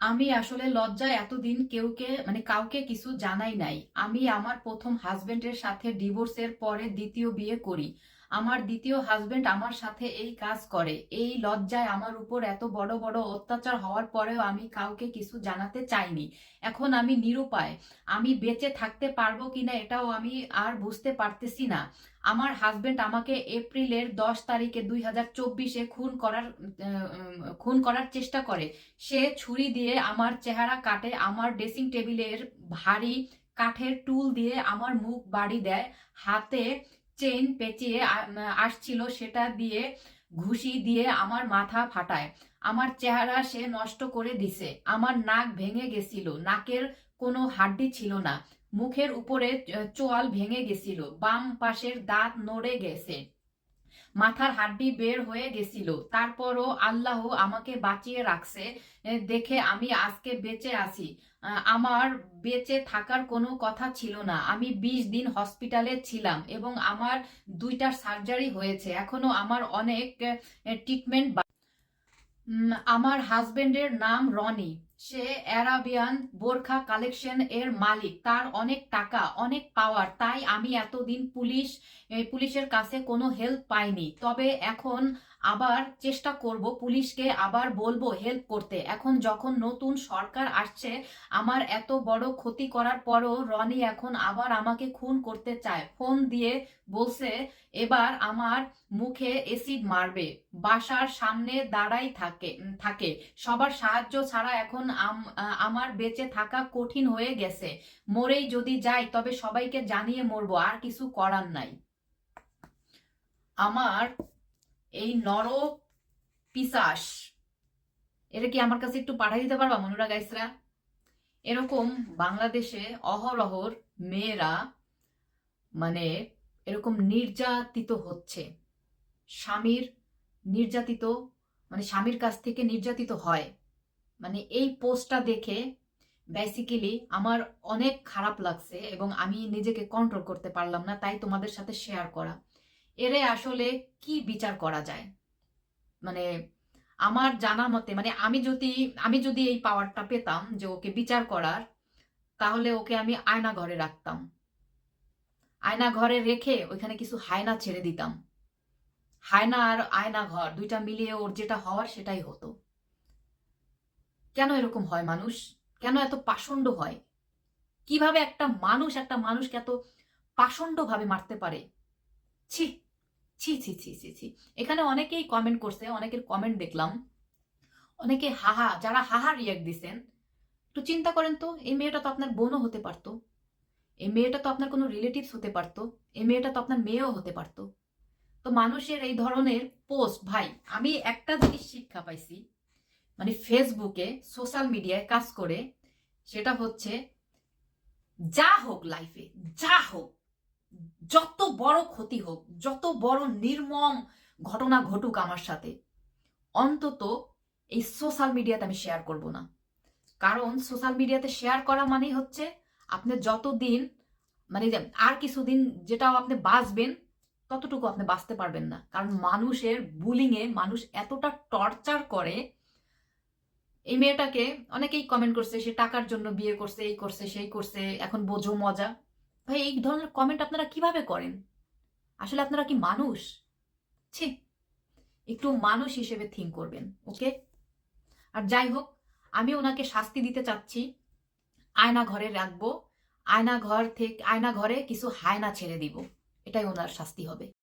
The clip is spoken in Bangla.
আমি আসলে লজ্জায় এতদিন কেউকে মানে কাউকে কিছু জানাই নাই। আমি আমার প্রথম হাজবেন্ডের সাথে ডিভোর্সের পরে দ্বিতীয় বিয়ে করি। আমার দ্বিতীয় হাজবেন্ড আমার সাথে এই কাজ করে। এই লজ্জায় আমার উপর এত বড় বড় অত্যাচার হওয়ার পরেও আমি কাউকে কিছু জানাতে চাইনি। এখন আমি নিরুপায়। আমি বেঁচে থাকতে পারব কিনা এটাও আমি আর বুঝতে পারতেছি না। আমার হাজবেন্ড আমাকে এপ্রিলের দশ তারিখে দুই হাজার চব্বিশে খুন করার খুন করার চেষ্টা করে। সে ছুরি দিয়ে আমার চেহারা কাটে, আমার ড্রেসিং টেবিলের ভারী কাঠের টুল দিয়ে আমার মুখ বাড়ি দেয়, হাতে চেইন পেঁচিয়ে আসছিল সেটা দিয়ে ঘুষি দিয়ে আমার মাথা ফাটায়। আমার চেহারা সে নষ্ট করে দিছে। আমার নাক ভেঙে গেছিল। নাকের কোনো হাড্ডি ছিল না। মুখের উপরে চোয়াল ভেঙে গেছিল। বাম পাশের দাঁত নড়ে গেছে। মাথার হাড্ডি বের হয়ে গেছিল। তারপরও আল্লাহ আমাকে বাঁচিয়ে রাখছে দেখে আমি আজকে বেঁচে আছি। আমার বেঁচে থাকার কোনো কথা ছিল না। আমি বিশ দিন হসপিটালে ছিলাম এবং আমার দুইটা সার্জারি হয়েছে। এখনও আমার অনেক ট্রিটমেন্ট আমার হাজবেন্ডের নাম রনি। সে অ্যারাবিয়ান বোরখা কালেকশন এর মালিক। তার অনেক টাকা, অনেক পাওয়ার তাই আমি এতদিন পুলিশ পুলিশের কাছে কোনো হেল্প পাইনি। তবে এখন আবার চেষ্টা করব পুলিশকে আবার বলব হেল্প করতে। এখন যখন নতুন সরকার আসছে, আমার এত বড় ক্ষতি করার পরও রনি এখন আবার আমাকে খুন করতে চায়। ফোন দিয়ে বলছে, এবার আমার মুখে এসিড মারবে। বাসার সামনে দাঁড়াই থাকে থাকে। সবার সাহায্য ছাড়া এখন আমার বেঁচে থাকা কঠিন হয়ে গেছে। মরেই যদি যাই, তবে সবাইকে জানিয়ে মরবো, আর কিছু করার নাই। আমার এই নর পিসাস এটা কি আমার কাছে একটু পাঠিয়ে দিতে পারবা, মনুরা গাইসরা? এরকম বাংলাদেশে অহরহর মেয়েরা মানে এরকম নির্যাতিত হচ্ছে। স্বামীর নির্যাতিত মানে স্বামীর কাছ থেকে নির্যাতিত হয়। মানে এই পোস্টটা দেখে বেসিক্যালি আমার অনেক খারাপ লাগছে এবং আমি নিজেকে কন্ট্রোল করতে পারলাম না, তাই তোমাদের সাথে শেয়ার করা। এরে আসলে কি বিচার করা যায়? মানে আমার জানা মতে মানে আমি যদি আমি যদি এই পাওয়ারটা পেতাম যে ওকে বিচার করার, তাহলে ওকে আমি আয়না ঘরে রাখতাম। আয়না ঘরে রেখে ওইখানে কিছু হায়না ছেড়ে দিতাম। হায়না আর আয়না ঘর দুইটা মিলিয়ে ওর যেটা হওয়ার সেটাই হতো। কেন এরকম হয় মানুষ? কেন এত পাষণ্ড হয়? কীভাবে একটা মানুষ, একটা মানুষকে এত পাষণ্ড ভাবে মারতে পারে? ছি ছি ছি ছি ছি ছি। এখানে অনেকেই কমেন্ট করছে, অনেকের কমেন্ট দেখলাম। অনেকে হাহা যারা হাহা রিয়াক্ট দিছেন, একটু চিন্তা করেন তো, এই মেয়েটা তো আপনার বোনও হতে পারতো। এই মেয়েটা তো আপনার কোনো রিলেটিভস হতে পারতো। এই মেয়েটা তো আপনার মেয়েও হতে পারতো। তো মানুষের এই ধরনের পোস্ট ভাই, আমি একটা জিনিস শিক্ষা পাইছি মানে ফেসবুকে সোশ্যাল মিডিয়ায় কাজ করে, সেটা হচ্ছে যা হোক লাইফে যা হোক, যত বড় ক্ষতি হোক, যত বড় নির্মম ঘটনা ঘটুক আমার সাথে, অন্তত এই সোশ্যাল মিডিয়াতে আমি শেয়ার করব না। কারণ সোশ্যাল মিডিয়াতে শেয়ার করা মানেই হচ্ছে আপনি যতদিন মানে আর কিছুদিন যেটাও আপনি বাঁচবেন, ততটুকু আপনি বাঁচতে পারবেন না। কারণ মানুষের বুলিংয়ে মানুষ এতটা টর্চার করে এই মেয়েটাকে অনেকেই কমেন্ট করছে, সে টাকার জন্য বিয়ে করছে, এই করছে, সেই করছে, এখন বোঝো মজা। ভাই, এই ধরনের কমেন্ট আপনারা কীভাবে করেন? আসলে আপনারা কি মানুষ? ছি, একটু মানুষ হিসেবে থিঙ্ক করবেন, ওকে? আর যাই হোক, আমি ওনাকে শাস্তি দিতে চাচ্ছি। আয়না ঘরে রাখব। আয়না ঘর থেকে, আয়না ঘরে কিছু হায়না ছেড়ে দিব। এটাই ওনার শাস্তি হবে।